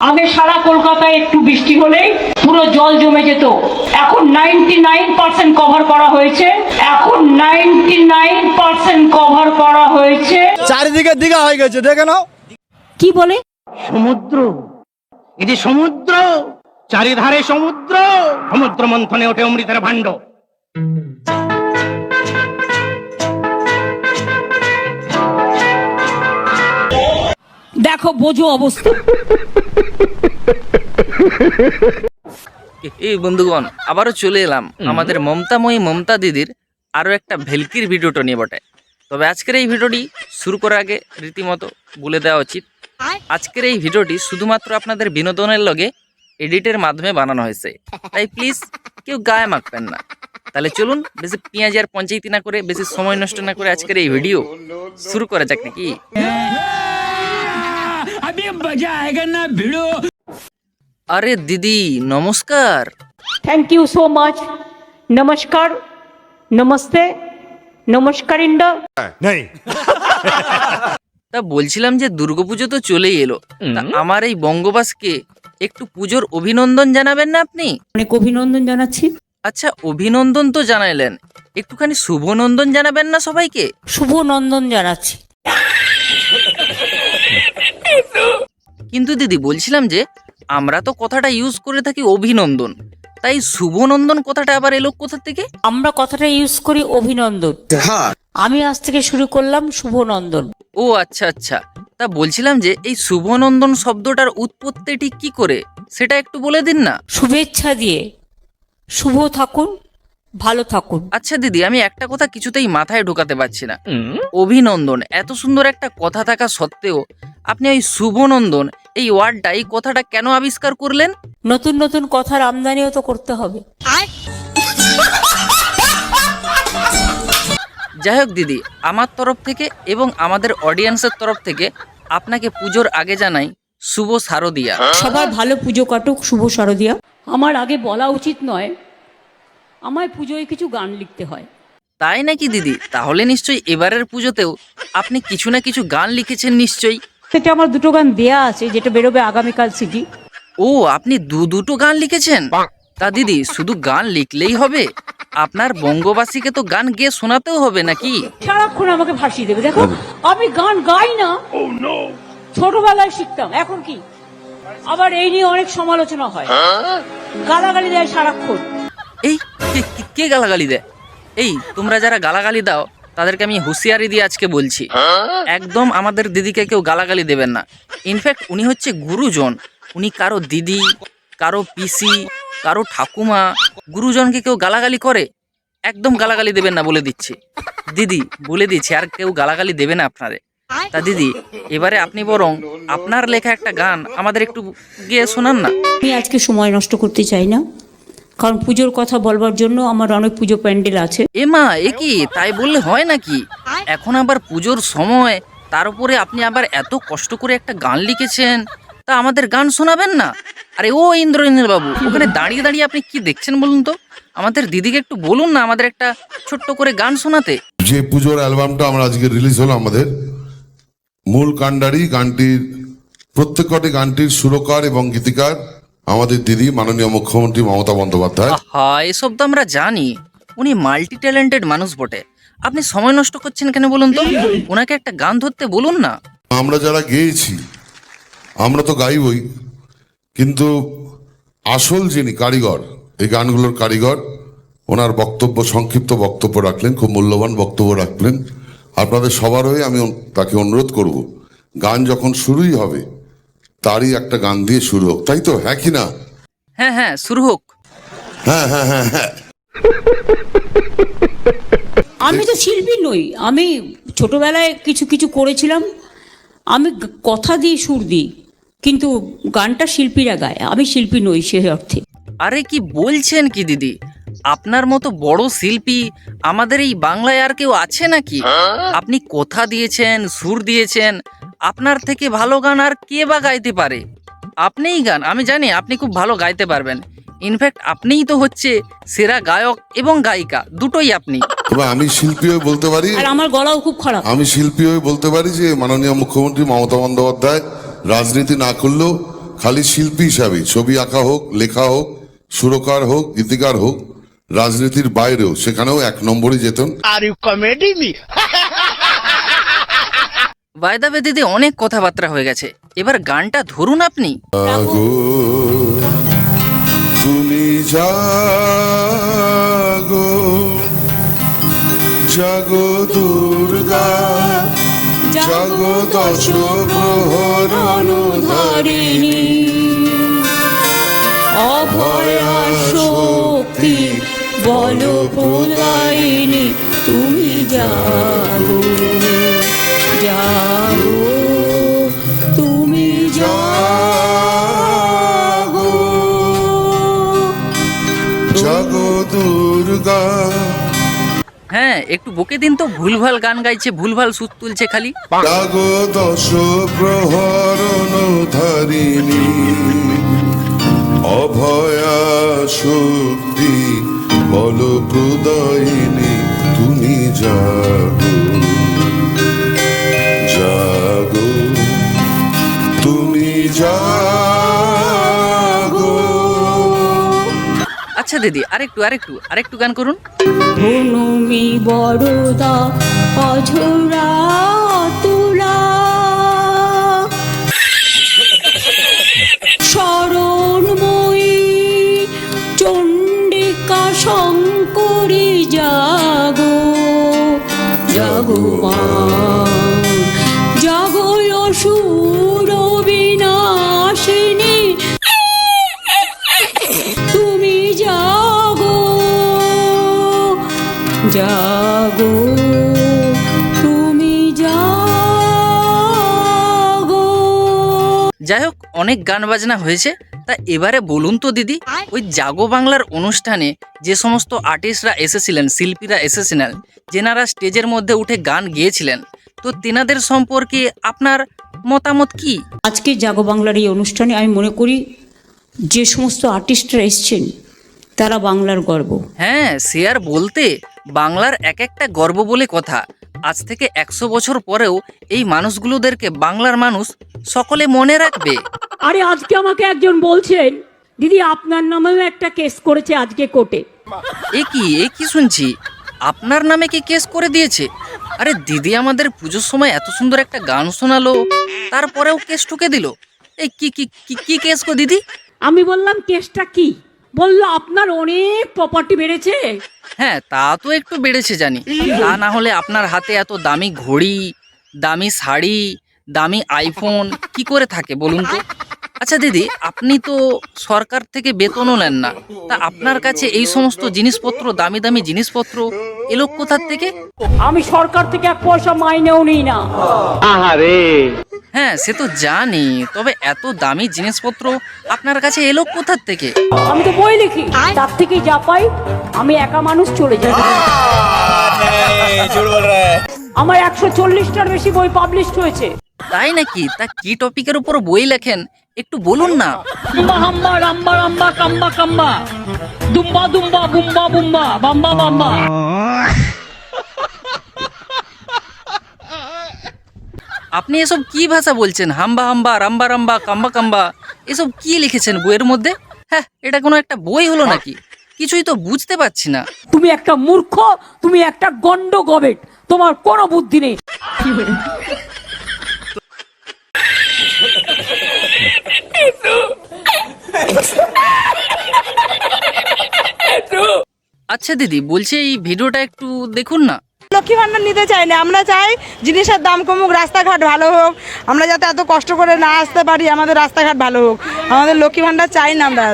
আগে সারা কলকাতায় একটু বৃষ্টি হলেই পুরো জল জমে যেত। এখন নাইনটি নাইন পার্সেন্ট কভার করা হয়েছে। এখন নাইনটি নাইন পার্সেন্ট কভার করা হয়েছে। চারিদিকে দিঘা হয়ে গেছে দেখে নাও। কি বলে? সমুদ্র। এটি সমুদ্র চারিধারে সমুদ্র সমুদ্র মন্থনে ওঠে অমৃতের ভাণ্ড। দেখো বোঝো অবস্থা। এই বন্ধুগণ আবারও চলে এলাম আমাদের মমতাময়ী মমতা দিদির আরও একটা ভেলকির ভিডিওটা নিয়ে বটে। তবে আজকের এই ভিডিওটি শুরু করার আগে রীতিমতো বলে দেওয়া উচিত আজকের এই ভিডিওটি শুধুমাত্র আপনাদের বিনোদনের লগে এডিটের মাধ্যমে বানানো হয়েছে। তাই প্লিজ কেউ গায়ে মাখবেন না। তাহলে চলুন বেশি পেঁয়াজ আর পঞ্চায়েতি না করে বেশি সময় নষ্ট না করে আজকের এই ভিডিও শুরু করা যাক নাকি? আরে দিদি নমস্কার থ্যাংক ইউ সো মাচ নমস্কার নমস্তে নমস্কার ইন্ডা তা বলছিলাম যে দুর্গাপুজো তো চলেই এলো। তা আমার এই বঙ্গবাসকে একটু পুজোর অভিনন্দন জানাবেন না আপনি? অনেক অভিনন্দন জানাচ্ছি। আচ্ছা অভিনন্দন তো জানাইলেন। একটুখানি শুভনন্দন জানাবেন না সবাইকে? শুভ নন্দন জানাচ্ছি। কিন্তু দিদি বলছিলাম যে আমরা তো কথাটা ইউজ করে থাকি অভিনন্দন। তাই শুভনন্দন কথাটা আবার এলো কোথা থেকে? আমরা কথাটা ইউজ করি অভিনন্দন। আমি আজ থেকে শুরু করলাম শুভনন্দন। ও আচ্ছা আচ্ছা। তা বলছিলাম যে এই শুভনন্দন শব্দটার উৎপত্তি ঠিক কি করে? সেটা একটু বলে দিন না। শুভেচ্ছা দিয়ে। শুভ থাকুন। ভালো থাকুন। আচ্ছা দিদি আমি একটা কথা কিছুতেই মাথায় ঢোকাতে পারছি না। অভিনন্দন এত সুন্দর একটা কথা থাকা সত্ত্বেও আপনি ওই শুভনন্দন এই ওয়ার্ডটা এই কথাটা কেন আবিষ্কার করলেন? নতুন নতুন কথার আমদানিও তো করতে হবে। যাই হোক দিদি আমার তরফ থেকে এবং আমাদের অডিয়েন্সের তরফ থেকে আপনাকে পুজোর আগে জানাই শুভ শারদিয়া। সবার ভালো পুজো কাটুক শুভ শারদিয়া। আমার আগে বলা উচিত নয় আমায় পুজোয় কিছু গান লিখতে হয়। তাই নাকি দিদি? তাহলে নিশ্চয়ই এবারের পুজোতেও আপনি কিছু না কিছু গান লিখেছেন নিশ্চয়ই। সেটা আমার দুটো গান দেয়া আছে যেটা বেরোবে আগামীকাল সিটি। ও আপনি দু দুটো গান লিখেছেন? তা দিদি শুধু গান লিখলেই হবে? আপনার বঙ্গবাসীকে তো গান গেয়ে শোনাতেও হবে নাকি? সারাক্ষণ আমাকে ভাসিয়ে দেবে দেখো আমি গান গাই না। ছোটবেলায় শিখতাম এখন কি? আবার এই নিয়ে অনেক সমালোচনা হয়। গালাগালি দেয় সারাক্ষণ। এই, কে- গালাগালি দেয়? এই, তোমরা যারা গালাগালি দাও, তাদেরকে আমি হুঁশিয়ারি দিয়ে আজকে বলছি। একদম আমাদের দিদিকে কেউ গালাগালি দেবেন না। ইনফ্যাক্ট উনি হচ্ছে গুরুজন। উনি কারও দিদি, কারও পিসি, কারও ঠাকুমা, গুরুজনকে কেউ গালাগালি করে? একদম গালাগালি দেবেন না বলে দিচ্ছি। দিদি, বলে দিচ্ছি, আর কেউ গালাগালি দেবে না আপনারে। তা দিদি, এবারে আপনি বরং আপনার লেখা একটা গান আমাদের একটু গিয়ে শোনান না। আমি আজকে সময় নষ্ট করতে চাই না। কারণ পুজোর কথা বলবার জন্য আমার অনেক পুজো প্যান্ডেল আছে। এ মা এ কি? তাই বললে হয় নাকি? এখন আবার পুজোর সময় তার উপরে আপনি আবার এত কষ্ট করে একটা গান লিখেছেন। তা আমাদের গান শোনাবেন না? আরে ও ইন্দ্রনীল বাবু ওখানে দাঁড়িয়ে দাঁড়িয়ে আপনি কি দেখছেন বলুন তো? আমাদের দিদিকে একটু বলুন না আমাদের একটা ছোট্ট করে গান শোনাতে। যে পুজোর অ্যালবামটা আমরা আজকে রিলিজ হলো আমাদের মূল কাণ্ডারি গানটির প্রত্যেকটি গানটির সুরকার এবং গীতিকার আমাদের দিদি মাননীয় মুখ্যমন্ত্রী মমতা বন্দ্যোপাধ্যায়। হ্যাঁ এসব তো আমরা জানি। উনি মাল্টি ট্যালেন্টেড মানুষ বটে। আপনি সময় নষ্ট করছেন কেন বলুন তো? ওনাকে একটা গান ধরতে বলুন না। আমরা যারা গেয়েছি আমরা তো গাইবই কিন্তু আসল যিনি কারিগর এই গানগুলোর কারিগর ওনার বক্তব্য সংক্ষিপ্ত বক্তব্য রাখলেন খুব মূল্যবান বক্তব্য রাখলেন। আপনাদের সবার হয়ে আমি তাকে অনুরোধ করব গান যখন শুরুই হবে তারই একটা গান দিয়ে শুরু হোক। তাই তো? হ্যাঁ কি না? হ্যাঁ হ্যাঁ শুরু হোক। হ্যাঁ হ্যাঁ হ্যাঁ হ্যাঁ। আমি তো শিল্পী নই। আমি ছোটবেলায় কিছু কিছু করেছিলাম। আমি কথা দিই সুর দিই কিন্তু গানটা শিল্পীরা গায়। আমি শিল্পী নই সে অর্থে। আরে কি বলছেন কি দিদি? আপনার মতো বড় শিল্পী আমাদের এই বাংলায় আর কেউ আছে নাকি? আপনি কথা দিয়েছেন সুর দিয়েছেন আপনার থেকে ভালো গান আর কে বা গাইতে পারে? আপনিই গান আমি জানি আপনি খুব ভালো গাইতে পারবেন। ইনফ্যাক্ট আপনিই তো হচ্ছে সেরা গায়ক এবং গায়িকা দুটোই আপনি। তবে আমি শিল্পী হয়ে বলতে পারি আর আমার গলাও খুব খারাপ। আমি শিল্পী হয়ে বলতে পারি যে মাননীয় মুখ্যমন্ত্রী মমতা বন্দ্যোপাধ্যায় রাজনীতি না করলেও খালি শিল্পী হিসাবে ছবি আঁকা হোক লেখা হোক সুরকার হোক গীতিকার হোক রাজনীতির বাইরেও সেখানেও এক নম্বরই যেতেন। বায়দাবে দিদি অনেক কথাবার্তা হয়ে গেছে এবার গানটা ধরুন আপনি তুমি জাগো জাগো দুর্গা জাগো দশ প্রহরণ ধরিণী অভয়া শক্তি বল প্রদায়িনী তুমি যাগো যাগো তুমি যাগো জাগো দুর্গা। হ্যাঁ একটু বকে দিন তো ভুলভাল গান গাইছে ভুলভাল সুর তুলছে খালি। জাগো দশ প্রহরণ ধারিণী অভয়া শক্তি বল প্রদায়িনী তুমি জাগো। জাগো। তুমি জাগো। আচ্ছা দিদি আরেকটু আরেকটু আরেকটু গান করুন। হনুমি বড়দা অঝরা। শঙ্করী জাগো জাগো মা। যাই হোক অনেক গান বাজনা হয়েছে। তা এবারে বলুন তো দিদি ওই জাগো বাংলার অনুষ্ঠানে যে সমস্ত আর্টিস্টরা এসেছিলেন শিল্পীরা এসেছিলেন যেনারা স্টেজের মধ্যে উঠে গান গেয়েছিলেন তো তেনাদের সম্পর্কে আপনার মতামত কি? আজকে জাগো বাংলার এই অনুষ্ঠানে আমি মনে করি যে সমস্ত আর্টিস্টরা এসছেন তারা বাংলার গর্ব। হ্যাঁ সে আর বলতে বাংলার এক একটা গর্ব বলে কথা। আজ থেকে একশো বছর পরেও এই মানুষগুলোদেরকে বাংলার মানুষ সকলে মনে রাখবে। আরে আজকে আমাকে একজন বলছেন দিদি আপনার নামেও একটা কেস করেছে আজকে কোর্টে। এ কি এ কি শুনছি? আপনার নামে কি কেস করে দিয়েছে? আরে দিদি আমাদের পুজোর সময় এত সুন্দর একটা গান শোনালো তারপরেও কেস ঠুকে দিল। এই কি কি কি- কি কেস গো দিদি? আমি বললাম কেসটা কি? বলল আপনার অনেক প্রপার্টি বেড়েছে। হ্যাঁ তা তো একটু বেড়েছে জানি। তা না হলে আপনার হাতে এত দামি ঘড়ি, দামি শাড়ি, দামি আইফোন কি করে থাকে বলুন তো? আচ্ছা দিদি আপনি তো সরকার থেকে বেতনও নেন না। তা আপনার কাছে এই সমস্ত জিনিসপত্র দামি দামি জিনিসপত্র এলো কোথার থেকে? আমি সরকার থেকে এক পয়সা মাইনেও নিই না। হ্যাঁ সে তো জানি তবে এত দামি জিনিসপত্র আপনার কাছে এলো কোথার থেকে? আমি তো বই লিখি তার থেকে যা পাই আমি একা মানুষ চলে যাই। আমার একশো চল্লিশটার বেশি বই পাবলিশ হয়েছে। তাই নাকি? তা কি টপিকের উপর বই লেখেন? একটু বলুন না। হাম্বা হাম্বা রাম্বা রাম্বা কাম্বা কাম্বা। দুম্বা দুম্বা বুম্বা বুম্বা বাম্বা বাম্বা। আপনি এসব কি ভাষা বলছেন? হাম্বা হাম্বা রাম্বা রাম্বা কাম্বা কাম্বা। এসব কি লিখেছেন বইয়ের মধ্যে? হ্যাঁ এটা কোনো একটা বই হলো নাকি? কিছুই তো বুঝতে পারছি না। তুমি একটা মূর্খ তুমি একটা গন্ড গবেট তোমার কোনো বুদ্ধি নেই। আচ্ছা দিদি বলছি এই ভিডিওটা একটু দেখুন না। লক্ষ্মী ভান্ডার নিতে চাই না আমরা চাই জিনিসের দাম কমুক রাস্তাঘাট ভালো হোক। আমরা যাতে এত কষ্ট করে না আসতে পারি আমাদের রাস্তাঘাট ভালো হোক। আমাদের লক্ষ্মী ভান্ডার চাই না আমরা।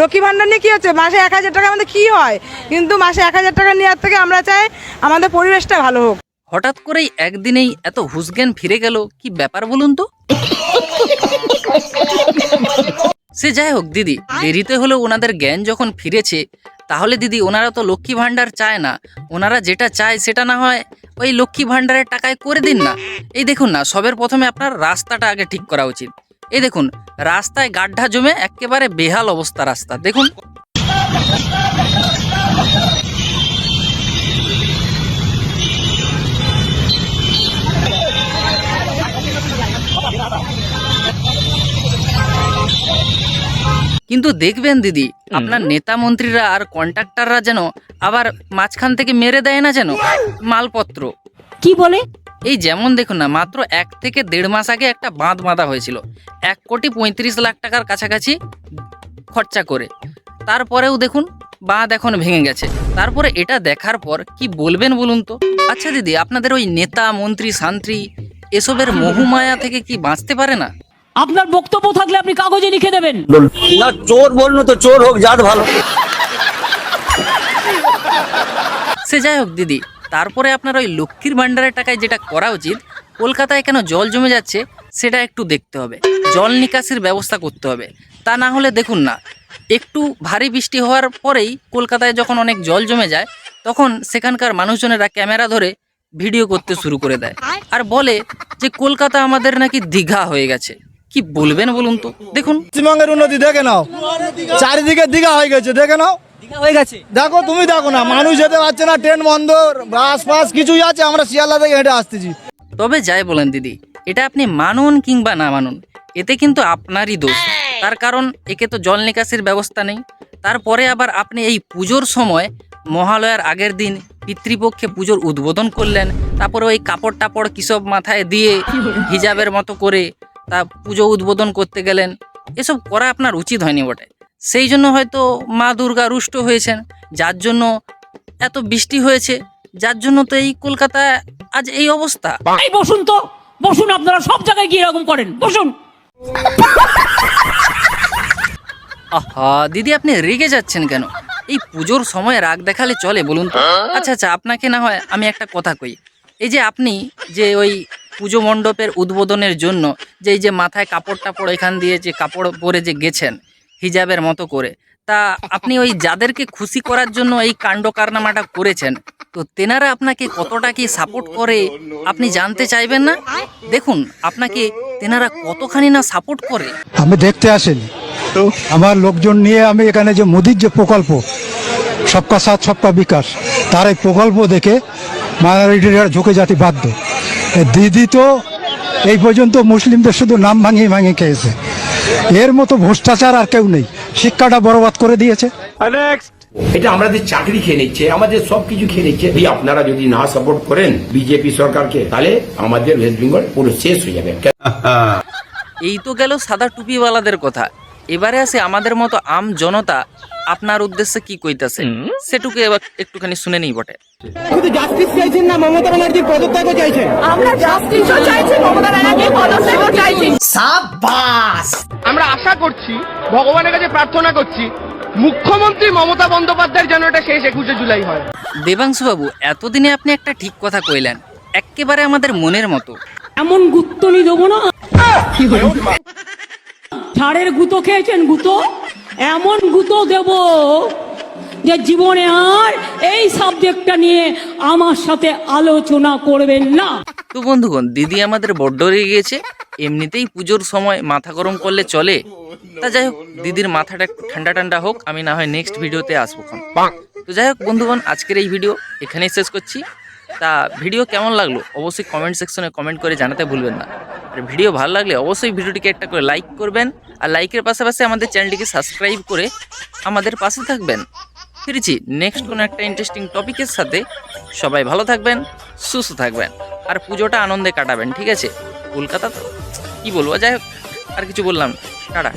লক্ষ্মী ভান্ডার নিয়ে কী হচ্ছে? মাসে এক হাজার টাকা আমাদের কী হয়? কিন্তু মাসে এক হাজার টাকা নেওয়ার থেকে আমরা চাই আমাদের পরিবেশটা ভালো হোক। হঠাৎ করেই একদিনেই এত হুসজ্ঞান ফিরে গেল কি ব্যাপার বলুন তো? সে যাই হোক, দিদি, দেরিতে হলেও ওনাদের জ্ঞান যখন ফিরেছে, তাহলে দিদি, ওনারা তো লক্ষ্মী ভাণ্ডার চায় না। ওনারা যেটা চায় সেটা না হয় ওই লক্ষ্মী ভাণ্ডারের টাকায় করে দিন না। এই দেখুন না, সবের প্রথমে আপনার রাস্তাটা আগে ঠিক করা উচিত। এই দেখুন, রাস্তায় গাড্ডা জমে একেবারে বেহাল অবস্থা রাস্তা। দেখুন। কিন্তু দেখবেন দিদি আপনার নেতা মন্ত্রীরা আর কন্ট্রাক্টররা যেন আবার মাঝখান থেকে মেরে দেয় না যেন? মালপত্র। কি বলে? এই যেমন দেখুন না মাত্র এক থেকে দেড় মাস আগে একটা বাঁধ বাঁধা হয়েছিল। এক কোটি পঁয়ত্রিশ লাখ টাকার কাছাকাছি খরচা করে। তারপরেও দেখুন বাঁধ এখন ভেঙে গেছে। তারপরে এটা দেখার পর কি বলবেন বলুন তো? আচ্ছা দিদি আপনাদের ওই নেতা মন্ত্রী শান্ত্রী এসবের মোহমায়া থেকে কি বাঁচতে পারে না? আপনার বক্তব্য থাকলে আপনি কাগজে লিখে দেবেন। না চোর বলল তো চোর হোক জাত ভালো। সে যাই হোক দিদি তারপরে আপনার ওই লক্ষ্মীর ভাণ্ডারের টাকায় যেটা করা উচিত কলকাতায় কেন জল জমে যাচ্ছে সেটা একটু দেখতে হবে। জল নিকাশির ব্যবস্থা করতে হবে। তা না হলে দেখুন না একটু ভারী বৃষ্টি হওয়ার পরেই কলকাতায় যখন অনেক জল জমে যায় তখন সেখানকার মানুষজনেরা ক্যামেরা ধরে ভিডিও করতে শুরু করে দেয়। আর বলে যে কলকাতা আমাদের নাকি দীঘা হয়ে গেছে। কি বলবেন বলুন তো? দেখুন। পশ্চিমবঙ্গের উন্নতি দেখে নাও। চারিদিকে দিঘা হয়ে গেছে দেখে নাও। হয়ে গেছে? দেখো তুমি দেখো না মানুষ যেতে পারছে না ট্রেন বন্ধ বাস ফাস কিছুই আছে আমরা শিয়ালদা থেকে হেঁটে আসতেছি। তবে যাই বলেন দিদি এটা আপনি মানুন কিংবা না মানুন এতে কিন্তু আপনারই দোষ। তার কারণ একে তো জল নিকাশির ব্যবস্থা নেই। তারপরে আবার আপনি এই পুজোর সময় মহালয়ার আগের দিন পিতৃপক্ষে পুজোর উদ্বোধন করলেন তারপরে ওই কাপড় টাপড় কিসব মাথায় দিয়ে হিজাবের মতো করে তা পুজো উদ্বোধন করতে গেলেন। এসব করা আপনার উচিত হয়নি বটে। সেই জন্য হয়তো মা দুর্গা রুষ্ট হয়েছেন। যার জন্য এত বৃষ্টি হয়েছে যার জন্য তো এই কলকাতায় আজ এই অবস্থা। এই বসুন তো বসুন আপনারা সব জায়গায় গিয়ে এরকম করেন বসুন। আহা দিদি আপনি রেগে যাচ্ছেন কেন? এই পুজোর সময় রাগ দেখালে চলে বলুন তো। আচ্ছা আচ্ছা আপনাকে না হয় আমি একটা কথা কই। এই যে আপনি যে ওই পুজো মণ্ডপের উদ্বোধনের জন্য যেই যে মাথায় কাপড় টাপড় এখান দিয়ে যে কাপড় পরে যে গেছেন হিজাবের মতো করে তা আপনি ওই যাদেরকে খুশি করার জন্য এই কাণ্ড কারনামাটা করেছেন তো তেনারা আপনাকে কতটা কি সাপোর্ট করে আপনি জানতে চাইবেন না? দেখুন আপনাকে তেনারা কতখানি না সাপোর্ট করে। আমি দেখতে আসিনি। আমার লোকজন নিয়ে আমি এখানে যে মোদির যে প্রকল্প সবকা সাথ সবকা বিকাশ তার এই প্রকল্প দেখে মাইনরিটিরা ঝুঁকে জাতি বাধ্য। দিদি তো এই পর্যন্ত মুসলিমদের শুধু নাম ভাঙিয়ে ভাঙিয়ে খেয়েছে। এর মতো ভ্রষ্টাচার আর কেউ নেই। শিক্ষাটা বরবাদ করে দিয়েছে। এটা আমাদের চাকরি খেয়ে নিচ্ছে আমাদের সবকিছু খেয়ে নিচ্ছে এই আপনারা যদি না সাপোর্ট করেন বিজেপি সরকারকে তাহলে আমাদের ওয়েস্ট বেঙ্গল পুরো শেষ হয়ে যাবে। এই তো গেল সাদা টুপিওয়ালাদের কথা। এবারে আসে আমাদের মতো আম জনতা আপনার উদ্দেশ্যে কি কইতাছে? সেটুকু এবার একটুখানি শুনে নেই বটে। আমরা জাস্টিসও চাইছি মমতা ব্যানার্জি পদত্যাগও চাইছি। আমরা আশা করছি ভগবানের কাছে প্রার্থনা করছি মুখ্যমন্ত্রী মমতা বন্দ্যোপাধ্যায়ের যেন এটা শেষ একুশে জুলাই হয়। দেবাংশু বাবু এতদিনে আপনি একটা ঠিক কথা কইলেন এক্কেবারে আমাদের মনের মতো। এমন গুত্তনি দেবো না। ঝাড়ের গুঁতো খেয়েছেন গুঁতো? এমন গুঁতো দেব যে জীবনে আর এই সাবজেক্টটা নিয়ে আমার সাথে আলোচনা করবেন না। তো বন্ধুগণ, দিদি আমাদের বড্ড রেগে গিয়েছে এমনিতেই পুজোর সময় মাথা গরম করলে চলে। তা যাই হোক, দিদির মাথাটা একটু ঠান্ডা ঠান্ডা হোক, আমি না হয় নেক্সট ভিডিওতে আসব। তো যাই হোক বন্ধুগণ, আজকের এই ভিডিও এখানেই শেষ করছি। তা ভিডিও কেমন লাগল? অবশ্যই কমেন্ট সেকশনে কমেন্ট করে জানাতে ভুলবেন না। আর ভিডিও ভালো লাগলে অবশ্যই ভিডিওটিকে একটা করে লাইক করবেন আর লাইকের পাশাপাশি আমাদের চ্যানেলটিকে সাবস্ক্রাইব করে আমাদের পাশে থাকবেন। ফিরেছি নেক্সট কোনো একটা ইন্টারেস্টিং টপিকের সাথে। সবাই ভালো থাকবেন, সুস্থ থাকবেন আর পুজোটা আনন্দে কাটাবেন, ঠিক আছে? কলকাতা তো কী বলব? যাই হোক, আর কিছু বললাম। টাটা।